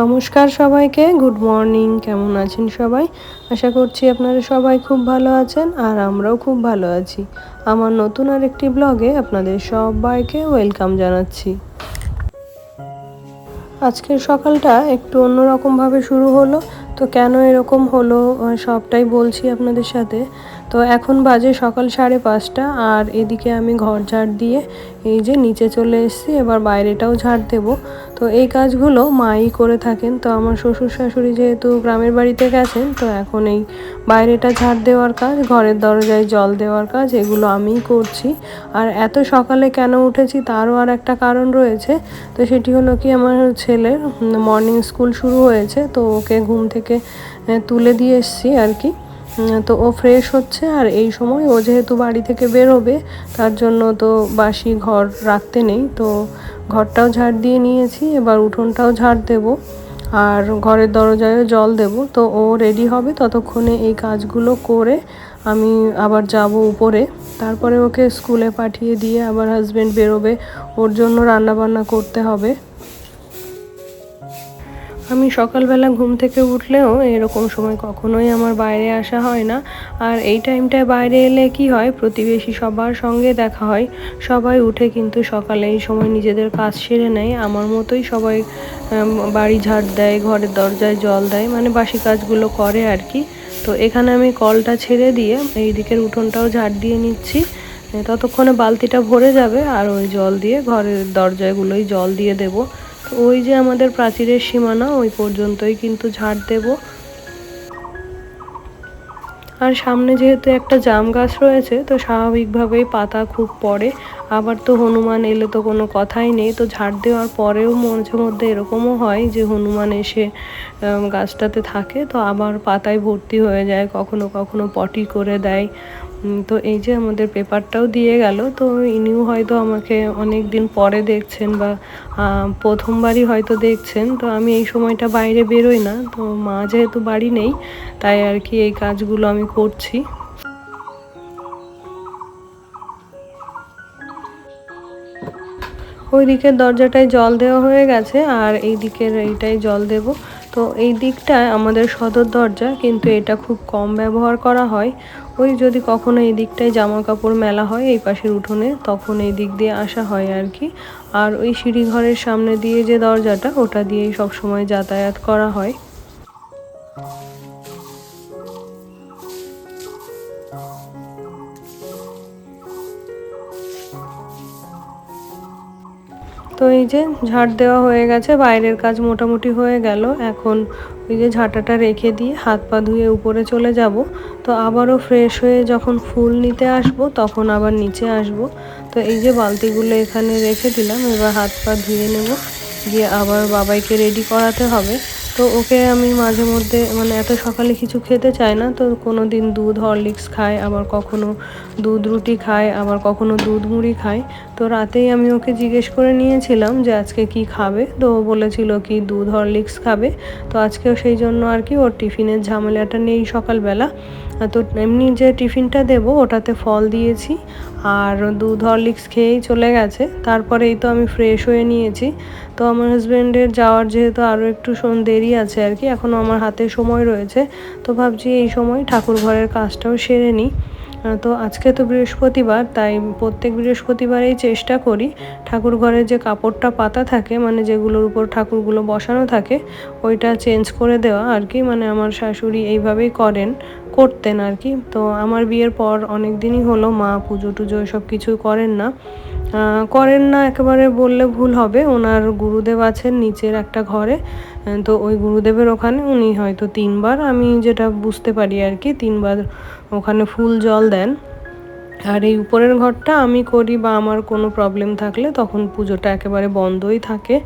নমস্কার সবাইকে, good morning, কেমন আছেন সবাই? আশা করছি আপনারা সবাই খুব ভালো আছেন আর আমরাও খুব ভালো আছি। আমার নতুন আর একটি ব্লগে আপনাদের সবাইকে ওয়েলকাম জানাচ্ছি। আজকের সকালটা একটু অন্যরকমভাবে শুরু হলো, তো কেন এরকম হলো সবটাই বলছি আপনাদের সাথে। তো এখন বাজে সকাল সাড়ে পাঁচটা, আর এদিকে আমি ঘর ঝাড় দিয়ে এই যে নিচে চলে এসেছি, এবার বাইরেটাও ঝাড় দেব। তো এই কাজগুলো মাই করে থাকেন। তো আমার শ্বশুর শাশুড়ি যেহেতু গ্রামের বাড়িতে গেছেন, তো এখন এই বাইরেটা ঝাড় দেওয়ার কাজ, ঘরের দরজায় জল দেওয়ার কাজ, এগুলো আমিই করছি। আর এত সকালে কেন উঠেছি তারও আর একটা কারণ রয়েছে। তো সেটি হলো কি, আমার ছেলের মর্নিং স্কুল শুরু হয়েছে, তো ওকে ঘুম থেকে তুলে দিয়ে এসেছি আর কি। তো ও ফ্রেশ হচ্ছে আর এই সময় ও যেহেতু বাড়ি থেকে বেরোবে, তার জন্য তো বাসি ঘর রাখতে নেই। তো ঘরটাও ঝাড় দিয়ে নিয়েছি, এবার উঠোনটাও ঝাড় দেব আর ঘরের দরজায়ও জল দেব। তো ও রেডি হবে ততক্ষণে এই কাজগুলো করে আমি আবার যাব উপরে। তারপরে ওকে স্কুলে পাঠিয়ে দিয়ে আবার হাজব্যান্ড বেরোবে, ওর জন্য রান্না বান্না করতে হবে। আমি সকালবেলা ঘুম থেকে উঠলেও এরকম সময় কখনোই আমার বাইরে আসা হয় না। আর এই টাইমটায় বাইরে এলে কি হয়? প্রতিবেশী সবার সঙ্গে দেখা হয়। সবাই উঠে কিন্তু সকালে এই সময় নিজেদের কাজ সেরে নেয়। আমার মতোই সবাই বাড়ি ঝাড় দেয়, ঘরের দরজায় জল দেয় মানে বাসি কাজগুলো করে আর কি। তো এখানে আমি কলটা ছেড়ে দিয়ে এই দিকের উঠোনটাও ঝাড় দিয়ে নিচ্ছি। ততক্ষণে বালতিটা ভরে যাবে আর ওই জল দিয়ে ঘরের দরজাগুলোই জল দিয়ে দেবো। ওই যে আমাদের প্রাচীরের সীমানা, ওই পর্যন্তই কিন্তু ঝাড় দেব। আর সামনে যেহেতু একটা জাম গাছ রয়েছে, তো স্বাভাবিকভাবেই পাতা খুব পড়ে। আবার তো হনুমান এলে তো কোনো কথাই নেই, তো ঝাড় দেওয়ার পরেও মাঝে মধ্যে এরকমও হয় যে হনুমান এসে গাছটাতে থাকে, তো আবার পাতায় ভর্তি হয়ে যায়, কখনো কখনো পটি করে দেয়। তো এই যে আমাদের পেপারটাও দিয়ে গেল, তো ইনিও হয়তো আমাকে অনেক দিন পরে দেখছেন বা প্রথমবারই হয়তো দেখছেন, তো আমি এই সময়টা বাইরে বেরোই না, তো মা যেহেতু বাড়ি নেই, তাই আর কি এই কাজগুলো আমি করছি। ওই দিকের দরজাটায় জল দেওয়া হয়ে গেছে আর এই দিকের এইটাই জল দেব। তো এই দিকটায় আমাদের সদর দরজা, কিন্তু এটা খুব কম ব্যবহার করা হয়। ওই যদি কখনো এই দিকটায় জামা কাপড় মেলা হয় এই পাশের উঠোনে, তখন এই দিক দিয়ে আসা হয় আর কি। আর ওই সিঁড়ি ঘরের সামনে দিয়ে যে দরজাটা, ওটা দিয়েই সবসময় যাতায়াত করা হয়। তো এই যে ঝাড় দেওয়া হয়ে গেছে, বাইরের কাজ মোটামুটি হয়ে গেল। এখন ওই যে ঝাঁটাটা রেখে দিয়ে হাত পা ধুয়ে উপরে চলে যাব। তো আবারও ফ্রেশ হয়ে যখন ফুল নিতে আসব, তখন আবার নিচে আসব। তো এই যে বালতিগুলো এখানে রেখে দিলাম, এবার হাত পা ধুয়ে নেব। গিয়ে আবার বাবাইকে রেডি করাতে হবে। তো ওকে আমি মাঝে মধ্যে মানে এত সকালে কিছু খেতে চায় না, তো কোনো দিন দুধ, হরলিক্স খায় আবার কখনো দুধ রুটি খায় আবার কখনো দুধ মুড়ি খায় তো রাতেই আমি ওকে জিজ্ঞেস করে নিয়েছিলাম যে আজকে কি খাবে, তো ও বলেছিল কি দুধ, হরলিক্স খাবে। তো আজকেও সেই জন্য আর কি ওর টিফিনের ঝামেলাটা নেই সকালবেলা। তো এমনি যে টিফিনটা দেবো, ওটাতে ফল দিয়েছি, আর দুধ, হরলিক্স খেয়েই চলে গেছে। তারপরেই তো আমি ফ্রেশ হয়ে নিয়েছি। তো আমার হাজব্যান্ডের যাওয়ার যেহেতু আরও একটু দেরি আছে আর কি এখনও আমার হাতে সময় রয়েছে, তো ভাবছি এই সময় ঠাকুর ঘরের কাজটাও সেরে নিই। তো আজকে তো বৃহস্পতিবার, তাই প্রত্যেক বৃহস্পতিবারেই চেষ্টা করি ঠাকুর ঘরের যে কাপড়টা পাতা থাকে মানে যেগুলোর উপর ঠাকুরগুলো বসানো থাকে, ওইটা চেঞ্জ করে দেওয়া আর কি মানে আমার শাশুড়ি এইভাবেই করেন, করতেন আর কি। তো আমার বিয়ের পর অনেক দিনই হলো, মা পুজো টুজো এসব কিছু করেন না। করেন না, একেবারে বললে ভুল হবে। ওনার গুরুদেব আছেন নিচের একটা ঘরে। তো ওই গুরুদেবের ওখানে উনি হয়তো তিনবার, আমি যেটা বুঝতে পারি আর কি, তিনবার ওখানে ফুল জল দেন। আর এই উপরের ঘরটা আমি করি বা আমার কোনো প্রবলেম থাকলে, তখন পুজোটা একেবারে বন্ধই থাকে।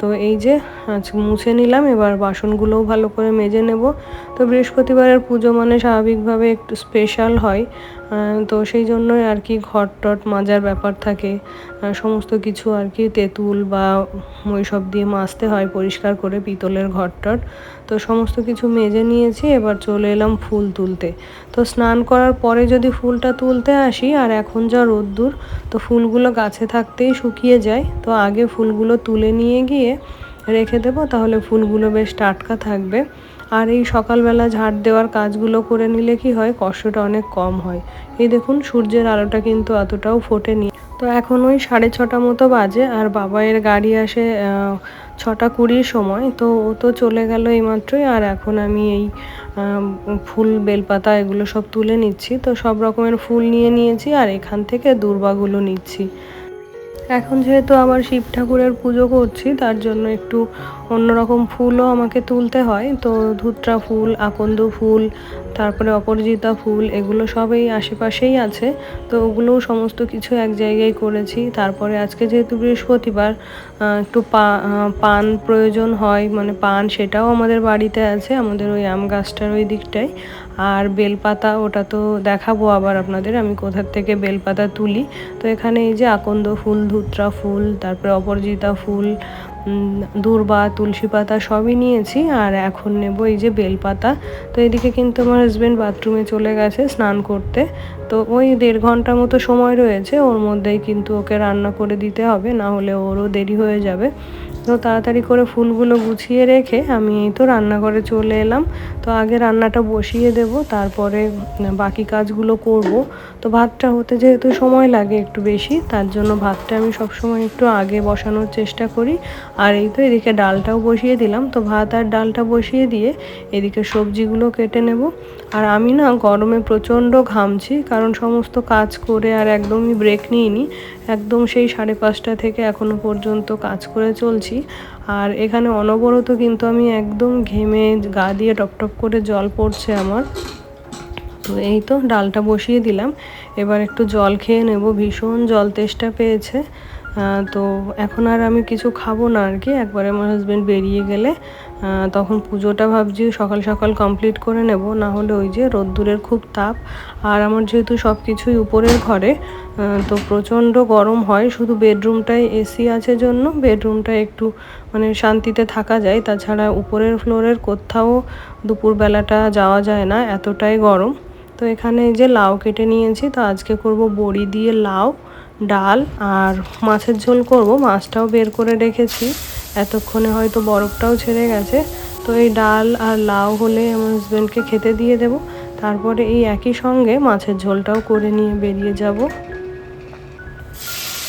তো এই যে, আজ মুছে নিলাম, এবার বাসনগুলোও ভালো করে মেজে নেব। তো বৃহস্পতিবারের পুজো মানে স্বাভাবিকভাবে একটু স্পেশাল হয়। তো সেই জন্যই আর কি ঘর টট মাজার ব্যাপার থাকে। সমস্ত কিছু আর কি তেঁতুল বা ওইসব দিয়ে মাজতে হয় পরিষ্কার করে পিতলের ঘর টট তো সমস্ত কিছু মেজে নিয়েছি, এবার চলে এলাম ফুল তুলতে। তো স্নান করার পরে যদি ফুলটা তুলতে আসি, আর এখন যা রোদ্দুর, তো ফুলগুলো গাছে থাকতেই শুকিয়ে যায়। তো আগে ফুলগুলো তুলে নিয়ে গিয়ে রেখে দেবো, তাহলে ফুলগুলো বেশ টাটকা থাকবে। আর এই সকালবেলা ঝাড় দেওয়ার কাজগুলো করে নিলে কি হয়? কষ্টটা অনেক কম হয়। এই দেখুন, সূর্যের আলোটা কিন্তু অতটাও ফোটেনি। তো এখন ওই সাড়ে ছটা মতো বাজে আর বাবাইয়ের গাড়ি আসে ছটা কুড়ির সময়। তো ও তো চলে গেল এইমাত্রই আর এখন আমি এই ফুল, বেলপাতা এগুলো সব তুলে নিচ্ছি। তো সব রকমের ফুল নিয়ে নিয়েছি আর এখান থেকে দূর্বাগুলো নিচ্ছি। এখন যেহেতু আমার শিব ঠাকুরের পুজো করছি, তার জন্য একটু অন্যরকম ফুলও আমাকে তুলতে হয়। তো ধুত্রা ফুল, আকন্দ ফুল, তারপরে অপরাজিতা ফুল, এগুলো সবই আশেপাশেই আছে। তো ওগুলোও সমস্ত কিছু এক জায়গায় করেছি। তারপরে আজকে যেহেতু বৃহস্পতিবার একটু পান প্রয়োজন হয় মানে পান সেটাও আমাদের বাড়িতে আছে, আমাদের ওই আম গাছটার ওই দিকটায়। আর বেলপাতা ওটা তো দেখাবো আবার আপনাদের, আমি কোথার থেকে বেলপাতা তুলি। তো এখানে এই যে আকন্দ ফুল ধুত্রা ফুল, তারপরে অপরাজিতা ফুল দূর্বা, তুলসী পাতা সবই নিয়েছি আর এখন নেব এই যে বেলপাতা। তো এদিকে কিন্তু আমার হাজব্যান্ড বাথরুমে চলে গেছে স্নান করতে। তো ওই দেড় ঘণ্টা মতো সময় রয়েছে, ওর মধ্যেই কিন্তু ওকে রান্না করে দিতে হবে, না হলে ওরও দেরি হয়ে যাবে। তো তাড়াতাড়ি করে ফুলগুলো গুছিয়ে রেখে আমি এই তো রান্নাঘরে চলে এলাম। তো আগে রান্নাটা বসিয়ে দেব, তারপরে বাকি কাজগুলো করব। তো ভাতটা হতে যেহেতু সময় লাগে একটু বেশি, তার জন্য ভাতটা আমি সবসময় একটু আগে বসানোর চেষ্টা করি। আর এই তো এদিকে ডালটাও বসিয়ে দিলাম। তো ভাত আর ডালটা বসিয়ে দিয়ে এদিকে সবজিগুলো কেটে নেব। আর আমি না গরমে প্রচণ্ড ঘামছি, কারণ সমস্ত কাজ করে আর একদমই ব্রেক নিইনি। একদম সেই সাড়ে পাঁচটা থেকে এখনও পর্যন্ত কাজ করে চলছি। আর এখানে অনবরত কিন্তু আমি একদম ঘেমে গা দিয়ে টপটপ করে জল পড়ছে আমার। তো এই তো ডালটা বসিয়ে দিলাম। এবার একটু জল খেয়ে নেব। ভীষণ জল তেষ্টা পেয়েছে। তো এখন আর আমি কিছু খাব না আর কি। একবারে আমার হাজব্যান্ড বেরিয়ে গেলে তখন পুজোটা ভাবছি সকাল সকাল কমপ্লিট করে নেব, না হলে ওই যে রোদ্দুরের খুব তাপ। আর আমার যেহেতু সব কিছুই উপরের ঘরে তো প্রচণ্ড গরম হয়, শুধু বেডরুমটাই এসি আছে জন্য বেডরুমটা একটু মানে শান্তিতে থাকা যায়। তাছাড়া উপরের ফ্লোরের কোথাও দুপুরবেলাটা যাওয়া যায় না, এতটাই গরম। তো এখানে যে লাউ কেটে নিয়েছি, তো আজকে করব বড়ি দিয়ে লাউ। ডাল আর মাছের ঝোল করব। মাছটাও বের করে রেখেছি। এতক্ষণে হয়তো বরফটাও ছেড়ে গেছে। তো এই ডাল আর লাউ হলে আমার হাজব্যান্ডকে খেতে দিয়ে দেব। তারপরে এই একই সঙ্গে মাছের ঝোলটাও করে নিয়ে বেরিয়ে যাব।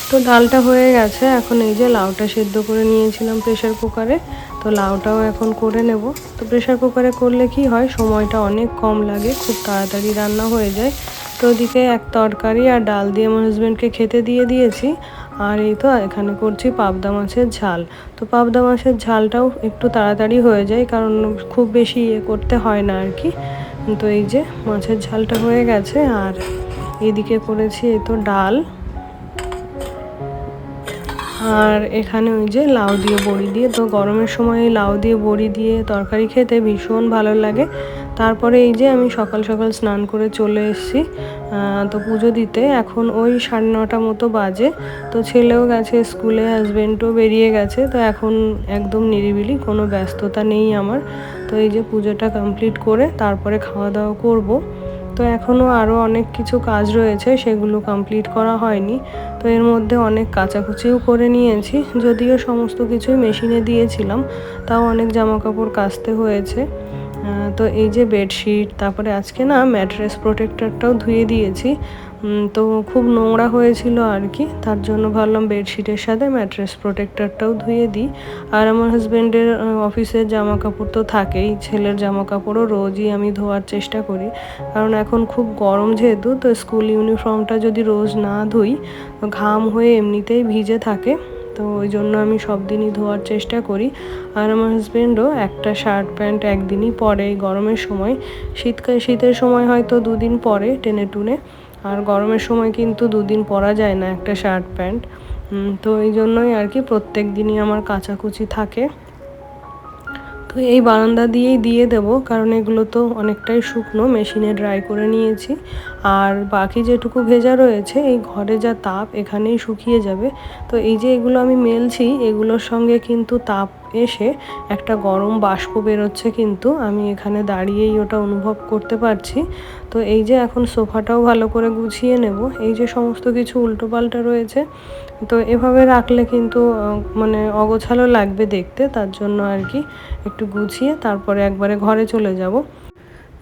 তো ডালটা হয়ে গেছে। এখন এই যে লাউটা সেদ্ধ করে নিয়েছিলাম প্রেশার কুকারে তো লাউটাও এখন করে নেব। তো প্রেশার কুকারে করলে কি হয়? সময়টা অনেক কম লাগে। খুব তাড়াতাড়ি রান্না হয়ে যায়। তো ওদিকে এক তরকারি আর ডাল দিয়ে আমার হাজব্যান্ডকে খেতে দিয়ে দিয়েছি। আর এই তো এখানে করছি পাবদা মাছের ঝাল। তো পাবদা মাছের ঝালটাও একটু তাড়াতাড়ি হয়ে যায়, কারণ খুব বেশি ইয়ে করতে হয় না আর কি তো এই যে মাছের ঝালটা হয়ে গেছে, আর এদিকে করেছি এই তো ডাল। আর এখানে ওই যে লাউ দিয়ে বড়ি দিয়ে, তো গরমের সময় লাউ দিয়ে বড়ি দিয়ে তরকারি খেতে ভীষণ ভালো লাগে। তারপরে এই যে আমি সকাল সকাল স্নান করে চলে এসেছি তো পুজো দিতে। এখন ওই সাড়ে নটা মতো বাজে। তো ছেলেও গেছে স্কুলে হাজব্যান্ডও বেরিয়ে গেছে। তো এখন একদম নিরিবিলি, কোনো ব্যস্ততা নেই আমার। তো এই যে পুজোটা কমপ্লিট করে তারপরে খাওয়া দাওয়া করব। তো এখনও আরও অনেক কিছু কাজ রয়েছে, সেগুলো কমপ্লিট করা হয়নি। তো এর মধ্যে অনেক কাচাকুচিও করে নিয়েছি। যদিও সমস্ত কিছুই মেশিনে দিয়েছিলাম, তাও অনেক জামা কাপড় কাচতে হয়েছে। তো এই যে বেডশিট, তারপরে আজকে না ম্যাট্রেস প্রোটেক্টরটাও ধুয়ে দিয়েছি। তো খুব নোংরা হয়েছিল আর কি, তার জন্য ভাবলাম বেডশিটের সাথে ম্যাট্রেস প্রোটেক্টরটাও ধুয়ে দিই। আর আমার হাজব্যান্ডের অফিসের জামা কাপড় তো থাকেই, ছেলের জামা কাপড়ও রোজই আমি ধোয়ার চেষ্টা করি। কারণ এখন খুব গরম যেহেতু, তো স্কুল ইউনিফর্মটা যদি রোজ না ধুই, ঘাম হয়ে এমনিতেই ভিজে থাকে। তো ওই জন্য আমি সব দিনই ধোয়ার চেষ্টা করি। আর আমার হাজব্যান্ডও একটা শার্ট প্যান্ট একদিনই পরে গরমের সময়। শীতকাল, শীতের সময় হয়তো দুদিন পরে টেনে টুনে, আর গরমের সময় কিন্তু দুদিন পরা যায় না একটা শার্ট প্যান্ট তো এই জন্যই আর কি প্রত্যেক দিনই আমার কাচাকুচি থাকে। তো এই বারান্দা দিয়েই দিয়ে দেব, কারণ এগুলো তো অনেকটাই শুকনো, মেশিনে ড্রাই করে নিয়েছি। আর বাকি যেটুকু ভেজা রয়েছে, এই ঘরে যা তাপ এখানেই শুকিয়ে যাবে। তো এই যে এগুলো আমি মেলছি, এগুলোর সঙ্গে কিন্তু তাপ এসে একটা গরম বাষ্প বেরোচ্ছে কিন্তু, আমি এখানে দাঁড়িয়েই ওটা অনুভব করতে পারছি। তো এই যে এখন সোফাটাও ভালো করে গুছিয়ে নেব, এই যে সমস্ত কিছু উল্টোপাল্টা রয়েছে, তো এভাবে রাখলে কিন্তু মানে অগোছালো লাগবে দেখতে, তার জন্য আর কি একটু গুছিয়ে তারপরে একবারে ঘরে চলে যাব।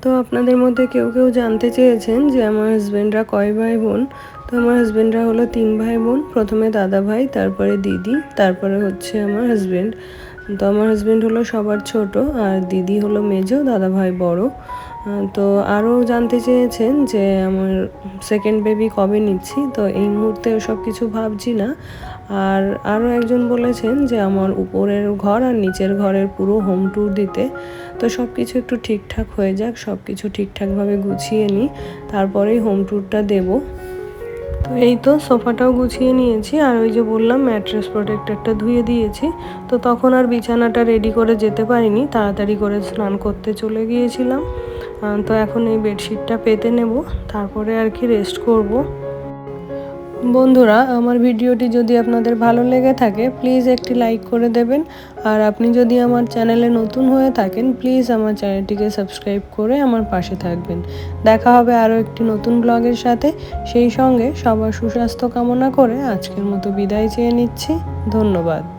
তো আপনাদের মধ্যে কেউ কেউ জানতে চেয়েছেন যে আমার হাজব্যান্ডরা কয় ভাই বোন? তো আমার হাজব্যান্ডরা হলো তিন ভাই বোন, প্রথমে দাদা ভাই, তারপরে দিদি, তারপরে হচ্ছে আমার হাজব্যান্ড তো আমার হাজব্যান্ড হলো সবার ছোট, আর দিদি হলো মেজো দাদা ভাই বড় তো আরও জানতে চেয়েছেন যে আমার সেকেন্ড বেবি কবে নিচ্ছি, তো এই মুহূর্তে সব কিছু ভাবছি না। আর আরও একজন বলেছেন যে আমার উপরের ঘর আর নিচের ঘরের পুরো হোম ট্যুর দিতে। তো সব কিছু একটু ঠিকঠাক হয়ে যাক, সব কিছু ঠিকঠাকভাবে গুছিয়ে নিই, তারপরেই হোম ট্যুরটা দেবো। তো এই তো সোফাটাও গুছিয়ে নিয়েছি, আর ওই যে বললাম ম্যাট্রেস প্রোটেক্টরটা ধুয়ে দিয়েছি। তো তখন আর বিছানাটা রেডি করে যেতে পারিনি, তাড়াতাড়ি করে স্নান করতে চলে গিয়েছিলাম। তো এখন এই বেডশিটটা পেতে নেব, তারপরে আর কি রেস্ট করব। বন্ধুরা, আমার ভিডিওটি যদি আপনাদের ভালো লেগে থাকে প্লিজ একটি লাইক করে দেবেন। আর আপনি যদি আমার চ্যানেলে নতুন হয়ে থাকেন প্লিজ আমার চ্যানেলটিকে সাবস্ক্রাইব করে আমার পাশে থাকবেন। দেখা হবে আরও একটি নতুন ব্লগের সাথে। সেই সঙ্গে সবার সুস্বাস্থ্য কামনা করে আজকের মতো বিদায় চেয়ে নিচ্ছি। ধন্যবাদ।